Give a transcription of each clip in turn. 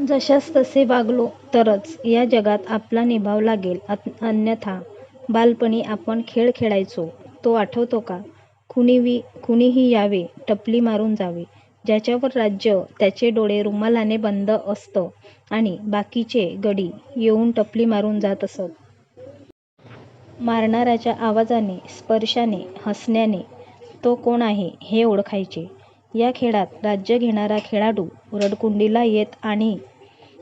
जशास तसे वागलो तरच या जगात आपला निभाव लागेल अन्यथा बालपणी आपण खेळ खेळायचो तो आठवतो का? कुणीवी कुणीही यावे टपली मारून जावे. ज्याच्यावर राज्य त्याचे डोळे रुमालाने बंद असत आणि बाकीचे गडी येऊन टपली मारून जात असत. मारणाऱ्याच्या आवाजाने, स्पर्शाने, हसण्याने तो कोण आहे हे ओळखायचे. या खेळात राज्य घेणारा खेळाडू रडकुंडीला येत आणि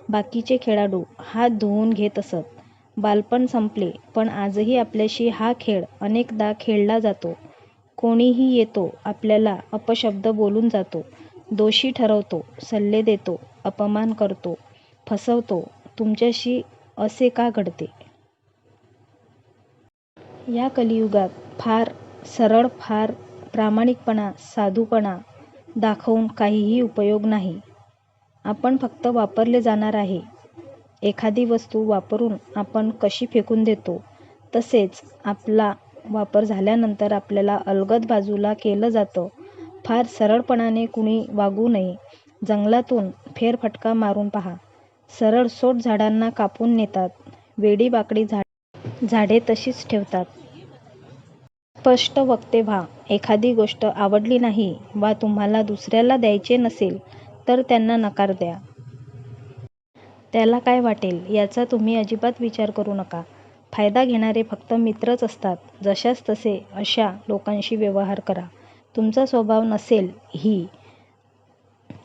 बाकीचे खेळाडू हात धुवून घेत असत. बालपण संपले पण आजही आपल्याशी हा खेळ अनेकदा खेळला जातो. कोणीही येतो आपल्याला अपशब्द बोलून जातो, दोषी ठरवतो, सल्ले देतो, अपमान करतो, फसवतो. तुमच्याशी असे का घडते? या कलियुगात फार सरळ फार प्रामाणिकपणा साधूपणा दाखवून काहीही उपयोग नाही. आपण फक्त वापरले जाणार आहे. एखादी वस्तू वापरून आपण कशी फेकून देतो तसेच आपला वापर झाल्यानंतर आपल्याला अलगद बाजूला केलं जातं. फार सरळपणाने कुणी वागू नये. जंगलातून फेरफटका मारून पहा. सरळसोट झाडांना कापून नेतात. वेडीवाकडी झाडे तशीच ठेवतात. स्पष्ट वक्ते व्हा. एखादी गोष्ट आवडली नाही वा तुम्हाला दुसऱ्याला द्यायचे नसेल तर त्यांना नकार द्या. त्याला काय वाटेल याचा तुम्ही अजिबात विचार करू नका. फायदा घेणारे फक्त मित्रच असतात. जशास तसे अशा लोकांशी व्यवहार करा. तुमचा स्वभाव नसेल ही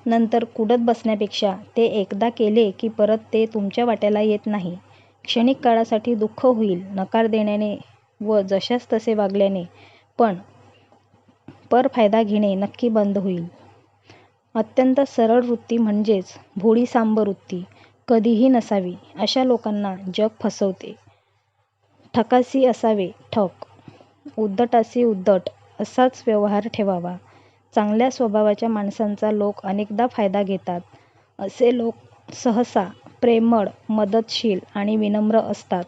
नंतर कुढत बसण्यापेक्षा ते एकदा केले की परत ते तुमच्या वाट्याला येत नाही. क्षणिक काळासाठी दुःख होईल नकार देण्याने व जशास तसे वागल्याने पण परफायदा घेणे नक्की बंद होईल. अत्यंत सरळ वृत्ती म्हणजेच भोळीसांब वृत्ती कधीही नसावी. अशा लोकांना जग फसवते. ठकासी असावे ठक, उद्धटासी उद्धट असाच व्यवहार ठेवावा. चांगल्या स्वभावाच्या माणसांचा लोक अनेकदा फायदा घेतात. असे लोक सहसा प्रेमळ, मदतशील आणि विनम्र असतात.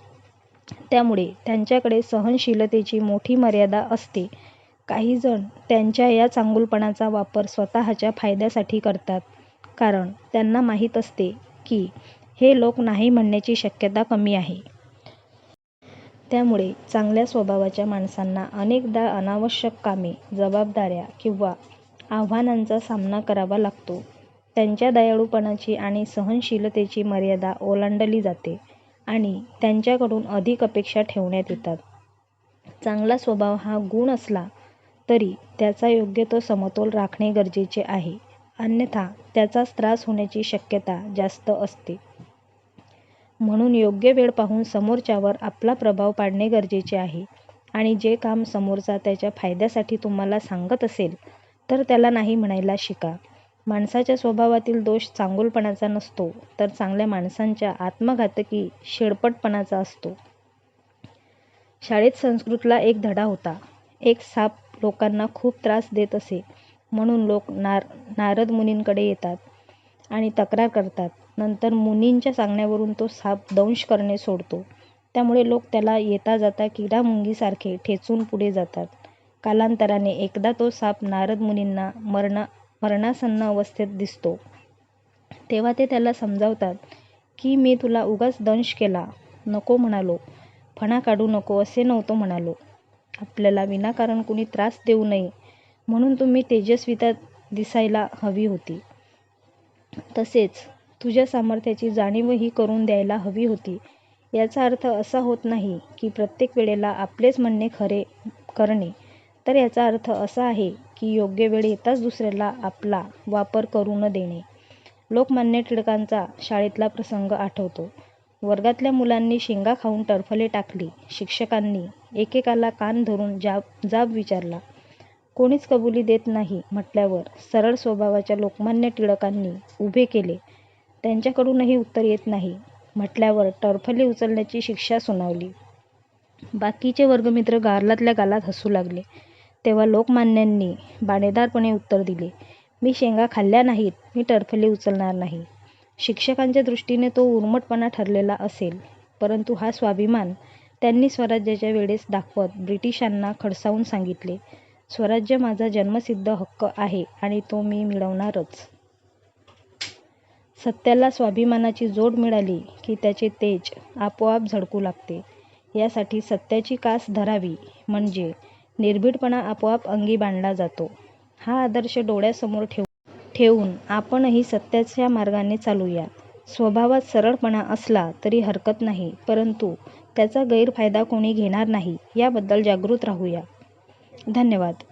त्यामुळे त्यांच्याकडे सहनशीलतेची मोठी मर्यादा असते. काहीजण त्यांच्या या चांगुलपणाचा वापर स्वतःच्या फायद्यासाठी करतात कारण त्यांना माहीत असते की हे लोक नाही म्हणण्याची शक्यता कमी आहे. त्यामुळे चांगल्या स्वभावाच्या माणसांना अनेकदा अनावश्यक कामे, जबाबदाऱ्या किंवा आव्हानांचा सामना करावा लागतो. त्यांच्या दयाळूपणाची आणि सहनशीलतेची मर्यादा ओलांडली जाते आणि त्यांच्याकडून अधिक अपेक्षा ठेवण्यात येतात. चांगला स्वभाव हा गुण असला तरी त्याचा योग्य तो समतोल राखणे गरजेचे आहे. अन्यथा त्याचाच त्रास होण्याची शक्यता जास्त असते. म्हणून योग्य वेळ पाहून समोरच्यावर आपला प्रभाव पाडणे गरजेचे आहे आणि जे काम समोरचा त्याच्या फायद्यासाठी तुम्हाला सांगत असेल तर त्याला नाही म्हणायला शिका. माणसाच्या स्वभावातील दोष चांगुलपणाचा नसतो तर चांगल्या माणसांच्या आत्मघातकी शेडपटपणाचा असतो. शाळेत संस्कृतला एक धडा होता. एक साप लोकांना खूप त्रास देत असे म्हणून लोक नार नारद मुनींकडे येतात आणि तक्रार करतात. नंतर मुनींच्या सांगण्यावरून तो साप दंश करणे सोडतो. त्यामुळे लोक त्याला येता जाता किडा-मुंगीसारखे ठेचून पुढे जातात. कालांतराने एकदा तो साप नारद मुनींना मरणासन्न अवस्थेत दिसतो तेव्हा ते त्याला समजावतात की मी तुला उगाच दंश केला नको म्हणालो, फणा काढू नको असे नव्हतो म्हणालो. आपल्याला विनाकारण कुणी त्रास देऊ नये म्हणून तुम्ही तेजस्विता दिसायला हवी होती. तसेच तुझ्या सामर्थ्याची जाणीवही करून द्यायला हवी होती. याचा अर्थ असा होत नाही की प्रत्येक वेळेला आपलेच म्हणणे खरे करणे तर याचा अर्थ असा आहे की योग्य वेळ येताच दुसऱ्याला आपला वापर करू न देणे. लोकमान्य टिळकांचा शाळेतला प्रसंग आठवतो. वर्गातल्या मुलांनी शेंगा खाऊन टरफले टाकली. शिक्षकांनी एकेकाला कान धरून जाब विचारला. कोणीच कबुली देत नाही म्हटल्यावर सरळ स्वभावाच्या लोकमान्य टिळकांनी उभे केले. त्यांच्याकडूनही उत्तर येत नाही म्हटल्यावर टरफले उचलण्याची शिक्षा सुनावली. बाकीचे वर्गमित्र गालातल्या गालात हसू लागले. तेव्हा लोकमान्यांनी बाणेदारपणे उत्तर दिले, मी शेंगा खाल्ल्या नाहीत, मी टरफले उचलणार नाही. शिक्षकांच्या दृष्टीने तो उर्मटपणा ठरलेला असेल परंतु हा स्वाभिमान त्यांनी स्वराज्याच्या वेळेस दाखवत ब्रिटिशांना खडसावून सांगितले, स्वराज्य माझा जन्मसिद्ध हक्क आहे आणि तो मी मिळवणारच. सत्याला स्वाभिमानाची जोड मिळाली की त्याचे तेज आपोआप झळकू लागते. यासाठी सत्याची कास धरावी म्हणजे निर्भीडपणा आपोआप अंगी बाणला जातो. हा आदर्श डोळ्यासमोर ठेवून आपणही सत्याच्या मार्गाने चालूया. स्वभावात सरळपणा असला तरी हरकत नाही परंतु त्याचा गैरफायदा कोणी घेणार नाही याबद्दल जागृत राहूया. धन्यवाद.